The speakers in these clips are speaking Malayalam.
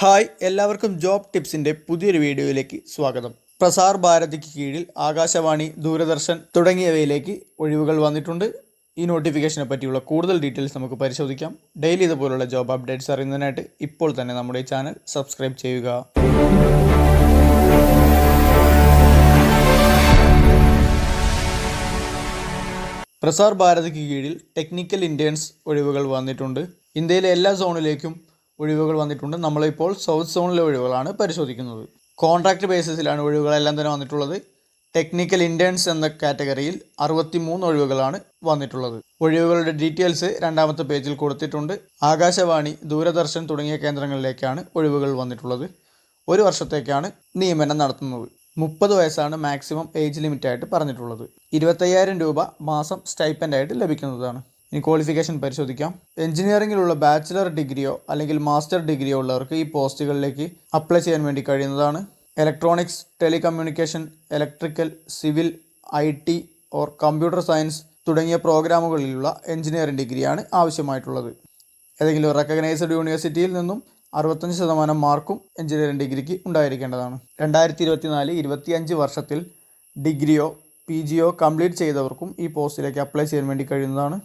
ഹായ് എല്ലാവർക്കും ജോബ് ടിപ്സിന്റെ പുതിയൊരു വീഡിയോയിലേക്ക് സ്വാഗതം. പ്രസാർ ഭാരതിക്ക് കീഴിൽ ആകാശവാണി ദൂരദർശൻ തുടങ്ങിയവയിലേക്ക് ഒഴിവുകൾ വന്നിട്ടുണ്ട്. ഈ നോട്ടിഫിക്കേഷനെ പറ്റിയുള്ള കൂടുതൽ ഡീറ്റെയിൽസ് നമുക്ക് പരിശോധിക്കാം. ഡെയിലി ഇതുപോലുള്ള ജോബ് അപ്ഡേറ്റ്സ് അറിയുന്നതിനായിട്ട് ഇപ്പോൾ തന്നെ നമ്മുടെ ചാനൽ സബ്സ്ക്രൈബ് ചെയ്യുക. പ്രസാർ ഭാരതിക്ക് കീഴിൽ ടെക്നിക്കൽ ഇന്ത്യൻസ് ഒഴിവുകൾ വന്നിട്ടുണ്ട്. ഇന്ത്യയിലെ എല്ലാ സോണിലേക്കും ഒഴിവുകൾ വന്നിട്ടുണ്ട്. നമ്മളിപ്പോൾ സൗത്ത് സോണിലെ ഒഴിവുകളാണ് പരിശോധിക്കുന്നത്. കോൺട്രാക്ട് ബേസിസിലാണ് ഒഴിവുകളെല്ലാം തന്നെ വന്നിട്ടുള്ളത്. ടെക്നിക്കൽ ഇന്റേൺസ് എന്ന കാറ്റഗറിയിൽ അറുപത്തി മൂന്ന് ഒഴിവുകളാണ് വന്നിട്ടുള്ളത്. ഒഴിവുകളുടെ ഡീറ്റെയിൽസ് രണ്ടാമത്തെ പേജിൽ കൊടുത്തിട്ടുണ്ട്. ആകാശവാണി ദൂരദർശൻ തുടങ്ങിയ കേന്ദ്രങ്ങളിലേക്കാണ് ഒഴിവുകൾ വന്നിട്ടുള്ളത്. ഒരു വർഷത്തേക്കാണ് നിയമനം നടത്തുന്നത്. മുപ്പത് വയസ്സാണ് മാക്സിമം ഏജ് ലിമിറ്റായിട്ട് പറഞ്ഞിട്ടുള്ളത്. ഇരുപത്തയ്യായിരം രൂപ മാസം സ്റ്റൈപ്പന്റായിട്ട് ലഭിക്കുന്നതാണ്. ഇനി ക്വാളിഫിക്കേഷൻ പരിശോധിക്കാം. എഞ്ചിനീയറിംഗിലുള്ള ബാച്ചിലർ ഡിഗ്രിയോ അല്ലെങ്കിൽ മാസ്റ്റർ ഡിഗ്രിയോ ഉള്ളവർക്ക് ഈ പോസ്റ്റുകളിലേക്ക് അപ്ലൈ ചെയ്യാൻ വേണ്ടി കഴിയുന്നതാണ്. Electronics telecommunication electrical civil I T or computer science തുടങ്ങിയ പ്രോഗ്രാമുകളിലുള്ള എഞ്ചിനീയറിംഗ് ഡിഗ്രിയാണ് ആവശ്യമായിട്ടുള്ളത്. ഏതെങ്കിലും റെക്കഗ്നൈസ്ഡ് യൂണിവേഴ്സിറ്റിയിൽ നിന്നും അറുപത്തഞ്ച് ശതമാനം മാർക്കും എഞ്ചിനീയറിംഗ് ഡിഗ്രിക്ക് ഉണ്ടായിരിക്കേണ്ടതാണ്. രണ്ടായിരത്തി ഇരുപത്തിനാല് ഇരുപത്തിയഞ്ച് വർഷത്തിൽ ഡിഗ്രിയോ പി ജിയോ കംപ്ലീറ്റ് ചെയ്തവർക്കും ഈ പോസ്റ്റിലേക്ക് അപ്ലൈ ചെയ്യാൻ വേണ്ടി കഴിയുന്നതാണ്.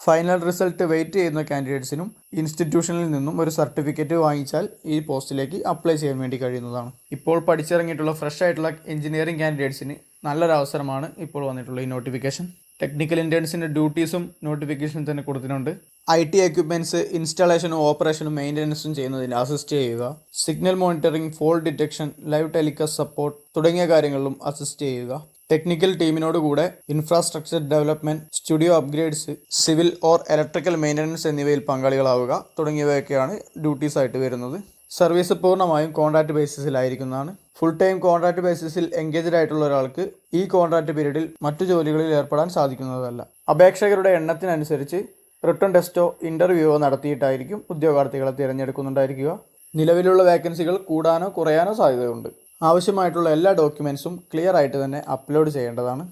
ഫൈനൽ റിസൾട്ട് വെയിറ്റ് ചെയ്യുന്ന കാൻഡിഡേറ്റ്സിനും ഇൻസ്റ്റിറ്റ്യൂഷനിൽ നിന്നും ഒരു സർട്ടിഫിക്കറ്റ് വാങ്ങിച്ചാൽ ഈ പോസ്റ്റിലേക്ക് അപ്ലൈ ചെയ്യാൻ വേണ്ടി കഴിയുന്നതാണ്. ഇപ്പോൾ പഠിച്ചിറങ്ങിയിട്ടുള്ള ഫ്രഷ് ആയിട്ടുള്ള എഞ്ചിനീയറിംഗ് കാൻഡിഡേറ്റ്സിന് നല്ലൊരു അവസരമാണ് ഇപ്പോൾ വന്നിട്ടുള്ള ഈ നോട്ടിഫിക്കേഷൻ ടെക്നിക്കൽ ഇന്റേൺസിന്റെ ഡ്യൂട്ടീസും നോട്ടിഫിക്കേഷൻ തന്നെ കൊടുത്തിട്ടുണ്ട്. ഐ ടി എക്യുപ്മെന്റ്സ് ഇൻസ്റ്റാളേഷനും ഓപ്പറേഷനും മെയിന്റനൻസും ചെയ്യുന്നതിന് അസിസ്റ്റ് ചെയ്യുക. Signal monitoring fault detection live telecast support തുടങ്ങിയ കാര്യങ്ങളിലും അസിസ്റ്റ് ചെയ്യുക. ടെക്നിക്കൽ ടീമിനോട് കൂടെ infrastructure development studio upgrades civil or electrical maintenance എന്നിവയിൽ പങ്കാളികളാവുക തുടങ്ങിയവയൊക്കെയാണ് ഡ്യൂട്ടീസ് ആയിട്ട് വരുന്നത്. സർവീസ് പൂർണമായും കോൺട്രാക്ട് ബേസിസിലായിരിക്കുന്നതാണ് ഫുൾ ടൈം കോൺട്രാക്ട് ബേസിസിൽ എൻഗേജ്ഡ് ആയിട്ടുള്ള ഒരാൾക്ക് ഈ കോൺട്രാക്ട് പീരീഡിൽ മറ്റു ജോലികളിൽ ഏർപ്പെടാൻ സാധിക്കുന്നതല്ല. അപേക്ഷകരുടെ എണ്ണത്തിനനുസരിച്ച് റിട്ടേൺ ടെസ്റ്റോ ഇന്റർവ്യൂവോ നടത്തിയിട്ടായിരിക്കും ഉദ്യോഗാർത്ഥികളെ തിരഞ്ഞെടുക്കുന്നുണ്ടായിരിക്കുക. നിലവിലുള്ള വേക്കൻസികൾ കൂടാനോ കുറയാനോ സാധ്യതയുണ്ട്. ആവശ്യമായിട്ടുള്ള എല്ലാ ഡോക്യുമെൻസും ക്ലിയർ ആയിട്ട് തന്നെ അപ്ലോഡ് ചെയ്യേണ്ടതാണ്.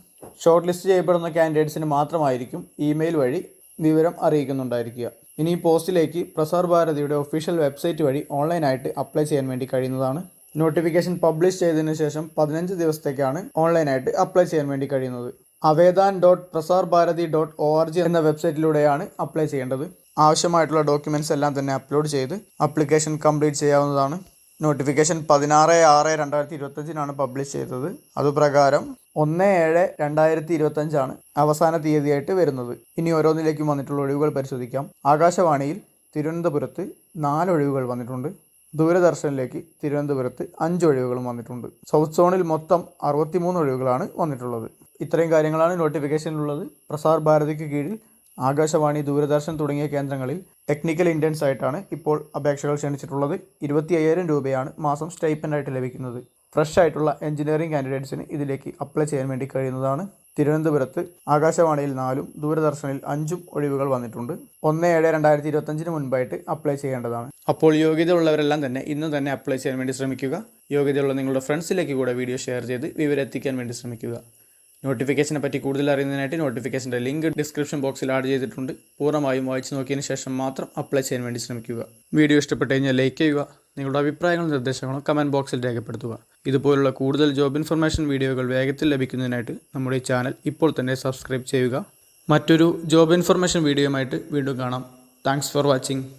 ഷോർട്ട് ലിസ്റ്റ് ചെയ്യപ്പെടുന്ന കാൻഡിഡേറ്റ്സിന് മാത്രമായിരിക്കും ഇമെയിൽ വഴി വിവരം അറിയിക്കുന്നുണ്ടായിരിക്കുക. ഇനി ഈ പോസ്റ്റിലേക്ക് പ്രസാർ ഭാരതിയുടെ ഒഫീഷ്യൽ വെബ്സൈറ്റ് വഴി ഓൺലൈനായിട്ട് അപ്ലൈ ചെയ്യാൻ വേണ്ടി കഴിയുന്നതാണ്. നോട്ടിഫിക്കേഷൻ പബ്ലിഷ് ചെയ്തതിനു ശേഷം പതിനഞ്ച് ദിവസത്തേക്കാണ് ഓൺലൈനായിട്ട് അപ്ലൈ ചെയ്യാൻ വേണ്ടി കഴിയുന്നത്. Avedan dot Prasar Bharati dot O R G എന്ന വെബ്സൈറ്റിലൂടെയാണ് അപ്ലൈ ചെയ്യേണ്ടത്. ആവശ്യമായിട്ടുള്ള ഡോക്യുമെന്റ്സ് എല്ലാം തന്നെ അപ്ലോഡ് ചെയ്ത് അപ്ലിക്കേഷൻ കംപ്ലീറ്റ് ചെയ്യാവുന്നതാണ്. നോട്ടിഫിക്കേഷൻ പതിനാറ് ആറ് രണ്ടായിരത്തി ഇരുപത്തഞ്ചിനാണ് പബ്ലിഷ് ചെയ്തത്. അതുപ്രകാരം ഒന്ന് ഏഴ് രണ്ടായിരത്തി ഇരുപത്തഞ്ചാണ് അവസാന തീയതിയായിട്ട് വരുന്നത്. ഇനി ഓരോന്നിലേക്കും വന്നിട്ടുള്ള ഒഴിവുകൾ പരിശോധിക്കാം. ആകാശവാണിയിൽ തിരുവനന്തപുരത്ത് നാല് ഒഴിവുകൾ വന്നിട്ടുണ്ട്. ദൂരദർശനിലേക്ക് തിരുവനന്തപുരത്ത് അഞ്ച് ഒഴിവുകളും വന്നിട്ടുണ്ട്. സൗത്ത് സോണിൽ മൊത്തം അറുപത്തിമൂന്ന് ഒഴിവുകളാണ് വന്നിട്ടുള്ളത്. ഇത്രയും കാര്യങ്ങളാണ് നോട്ടിഫിക്കേഷനിലുള്ളത്. പ്രസാർ ഭാരതിക്ക് കീഴിൽ ആകാശവാണി ദൂരദർശൻ തുടങ്ങിയ കേന്ദ്രങ്ങളിൽ ടെക്നിക്കൽ ഇന്റേൺസ് ആയിട്ടാണ് ഇപ്പോൾ അപേക്ഷകൾ ക്ഷണിച്ചിട്ടുള്ളത്. ഇരുപത്തി അയ്യായിരം രൂപയാണ് മാസം സ്റ്റൈപ്പന്റായിട്ട് ലഭിക്കുന്നത്. ഫ്രഷ് ആയിട്ടുള്ള എഞ്ചിനീയറിംഗ് കാൻഡിഡേറ്റ്സിന് ഇതിലേക്ക് അപ്ലൈ ചെയ്യാൻ വേണ്ടി കഴിയുന്നതാണ്. തിരുവനന്തപുരത്ത് ആകാശവാണിയിൽ നാലും ദൂരദർശനിൽ അഞ്ചും ഒഴിവുകൾ വന്നിട്ടുണ്ട്. ഒന്ന് ഏഴ് രണ്ടായിരത്തി ഇരുപത്തഞ്ചിന് മുൻപായിട്ട് അപ്ലൈ ചെയ്യേണ്ടതാണ്. അപ്പോൾ യോഗ്യത യോഗ്യതയുള്ളവരെല്ലാം തന്നെ ഇന്ന് തന്നെ അപ്ലൈ ചെയ്യാൻ വേണ്ടി ശ്രമിക്കുക. യോഗ്യതയുള്ള നിങ്ങളുടെ ഫ്രണ്ട്സിലേക്ക് കൂടെ വീഡിയോ ഷെയർ ചെയ്ത് വിവരം എത്തിക്കാൻ വേണ്ടി ശ്രമിക്കുക. നോട്ടിഫിക്കേഷനെ പറ്റി കൂടുതൽ അറിയുന്നതിനായിട്ട് നോട്ടിഫിക്കേഷന്റെ ലിങ്ക് ഡിസ്ക്രിപ്ഷൻ ബോക്സിൽ ആഡ് ചെയ്തിട്ടുണ്ട്. പൂർണമായും വായിച്ചു നോക്കിയതിന് ശേഷം മാത്രം അപ്ലൈ ചെയ്യാൻ വേണ്ടി ശ്രമിക്കുക. വീഡിയോ ഇഷ്ടപ്പെട്ട് കഴിഞ്ഞാൽ ലൈക്ക് ചെയ്യുക. നിങ്ങളുടെ അഭിപ്രായങ്ങളും നിർദ്ദേശങ്ങളും കമന്റ് ബോക്സിൽ രേഖപ്പെടുത്തുക. ഇതുപോലുള്ള കൂടുതൽ ജോബ് ഇൻഫർമേഷൻ വീഡിയോകൾ വേഗത്തിൽ ലഭിക്കുന്നതിനായിട്ട് നമ്മുടെ ചാനൽ ഇപ്പോൾ തന്നെ സബ്സ്ക്രൈബ് ചെയ്യുക. മറ്റൊരു ജോബ് ഇൻഫർമേഷൻ വീഡിയോയുമായിട്ട് വീണ്ടും കാണാം. Thanks for watching